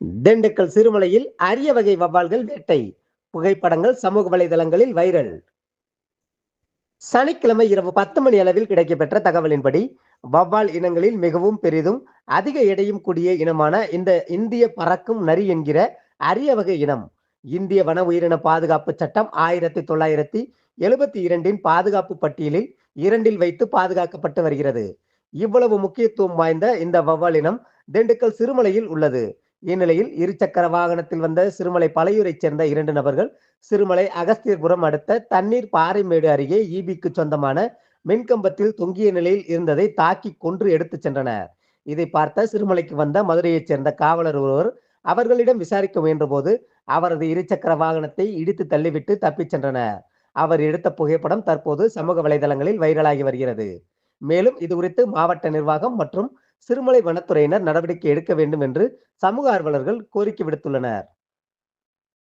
திண்டுக்கல் சிறுமலையில் அரிய வகை வவ்வால்கள் வேட்டை. புகைப்படங்கள் சமூக வலைதளங்களில் வைரல். சனிக்கிழமை இரவு பத்து மணி அளவில் கிடைக்கப்பெற்ற தகவலின்படி வவ்வால் இனங்களில் மிகவும் பெரிதும் அதிக எடையும் கூடிய இனமான இந்த இந்திய பறக்கும் நரி என்கிற அரிய வகை இனம். இந்திய வன உயிரின பாதுகாப்பு சட்டம் ஆயிரத்தி தொள்ளாயிரத்தி எழுபத்தி இரண்டின் பாதுகாப்பு பட்டியலில் இரண்டில் வைத்து பாதுகாக்கப்பட்டு வருகிறது. இவ்வளவு முக்கியத்துவம் வாய்ந்த இந்த வவ்வால் இனம் திண்டுக்கல் சிறுமலையில் உள்ளது. இந்நிலையில் இருசக்கர வாகனத்தில் வந்த சிறுமலை பழையூரைச் சேர்ந்த இரண்டு நபர்கள் சிறுமலை அகஸ்தியபுரம் அடுத்த தண்ணீர் பாறைமேடு அருகே ஈபிக்கு சொந்தமான மின்கம்பத்தில் தொங்கிய நிலையில் இருந்ததை தாக்கி கொன்று எடுத்துச் சென்றனர். இதை பார்த்த சிறுமலைக்கு வந்த மதுரையைச் சேர்ந்த காவலர் ஒருவர் அவர்களிடம் விசாரிக்க முயன்றபோது அவரது இருசக்கர வாகனத்தை இடித்து தள்ளிவிட்டு தப்பிச் சென்றனர். அவர் எடுத்த புகைப்படம் தற்போது சமூக வலைதளங்களில் வைரலாகி வருகிறது. மேலும் இது குறித்து மாவட்ட நிர்வாகம் மற்றும் சிறுமலை வனத்துறையினர் நடவடிக்கை எடுக்க வேண்டும் என்று சமூக ஆர்வலர்கள் கோரிக்கை விடுத்துள்ளனர்.